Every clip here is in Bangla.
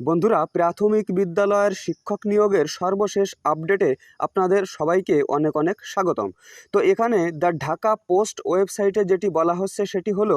বন্ধুরা, প্রাথমিক বিদ্যালয়ের শিক্ষক নিয়োগের সর্বশেষ আপডেটে আপনাদের সবাইকে অনেক অনেক স্বাগতম। তো এখানে দ্য ঢাকা পোস্ট ওয়েবসাইটে যেটি বলা হচ্ছে সেটি হলো,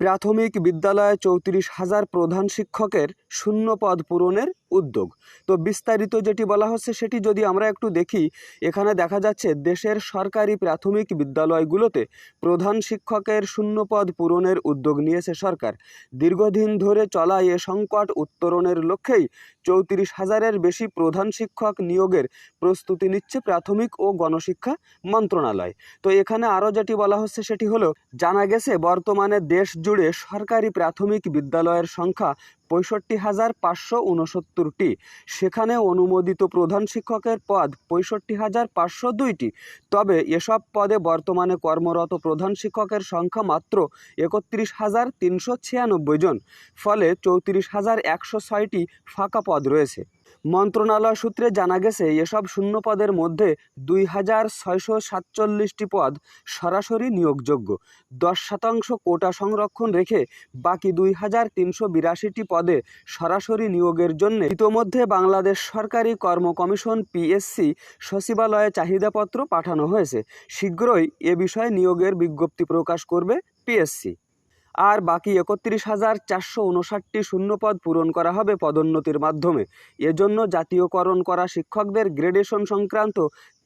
প্রাথমিক বিদ্যালয়ে চৌত্রিশ হাজার প্রধান শিক্ষকের শূন্য পদ পূরণের উদ্যোগ। তো বিস্তারিত যেটি বলা হচ্ছে সেটি যদি আমরা একটু দেখি, এখানে দেখা যাচ্ছে দেশের সরকারি প্রাথমিক বিদ্যালয়গুলোতে প্রধান শিক্ষকের শূন্য পদ পূরণের উদ্যোগ নিয়েছে সরকার। দীর্ঘদিন ধরে চলা এ সংকট উত্তরণের লক্ষ্যেই চৌত্রিশ হাজারের বেশি প্রধান শিক্ষক নিয়োগের প্রস্তুতি নিচ্ছে প্রাথমিক ও গণশিক্ষা মন্ত্রণালয়। তো এখানে আরও যেটি বলা হচ্ছে সেটি হলো, জানা গেছে বর্তমানে দেশ জুড়ে সরকারি প্রাথমিক বিদ্যালয়ের সংখ্যা পঁয়ষট্টি হাজার পাঁচশো উনসত্তরটি সেখানে অনুমোদিত প্রধান শিক্ষকের পদ পঁয়ষট্টি হাজার পাঁচশো দুইটি। তবে এসব পদে বর্তমানে কর্মরত প্রধান শিক্ষকের সংখ্যা মাত্র একত্রিশ হাজার তিনশো ছিয়ানব্বই জন। ফলে চৌত্রিশ হাজার একশো ছয়টি ফাঁকা পদ রয়েছে। মন্ত্রণালয় সূত্রে জানা গেছে, এসব শূন্য পদের মধ্যে দুই হাজার ছয়শো সাতচল্লিশটি পদ সরাসরি নিয়োগযোগ্য। দশ শতাংশ কোটা সংরক্ষণ রেখে বাকি দুই হাজার তিনশো বিরাশিটি পদে সরাসরি নিয়োগের জন্য ইতোমধ্যে বাংলাদেশ সরকারি কর্ম কমিশন পিএসসি সচিবালয়ে চাহিদাপত্র পাঠানো হয়েছে। শীঘ্রই এ বিষয়ে নিয়োগের বিজ্ঞপ্তি প্রকাশ করবে পিএসসি আর বাকি একত্রিশ হাজার চারশো উনষাটটি শূন্যপদ পূরণ করা হবে পদোন্নতির মাধ্যমে। এজন্য জাতীয়করণ করা শিক্ষকদের গ্রেডেশন সংক্রান্ত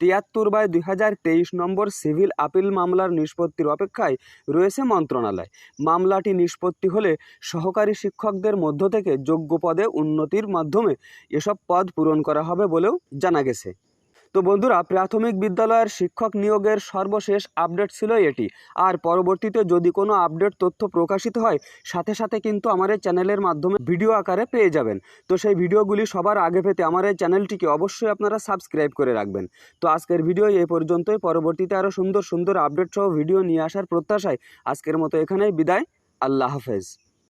তিয়াত্তর বাই দুই হাজার তেইশ নম্বর সিভিল আপিল মামলার নিষ্পত্তির অপেক্ষায় রয়েছে মন্ত্রণালয়। মামলাটি নিষ্পত্তি হলে সহকারী শিক্ষকদের মধ্য থেকে যোগ্য পদে উন্নতির মাধ্যমে এসব পদ পূরণ করা হবে বলেও জানা গেছে। তো বন্ধুরা, প্রাথমিক বিদ্যালয়ের শিক্ষক নিয়োগের সর্বশেষ আপডেট ছিল এটি। আর পরবর্তীতে যদি কোনো আপডেট তথ্য প্রকাশিত হয়, সাথে সাথে কিন্তু আমার এই চ্যানেলের মাধ্যমে ভিডিও আকারে পেয়ে যাবেন। তো সেই ভিডিওগুলি সবার আগে পেতে আমার এই চ্যানেলটিকে অবশ্যই আপনারা সাবস্ক্রাইব করে রাখবেন। তো আজকের ভিডিও এই পর্যন্তই। পরবর্তীতে আরও সুন্দর সুন্দর আপডেট সহ ভিডিও নিয়ে আসার প্রত্যাশায় আজকের মতো এখানেই বিদায়। আল্লাহ হাফেজ।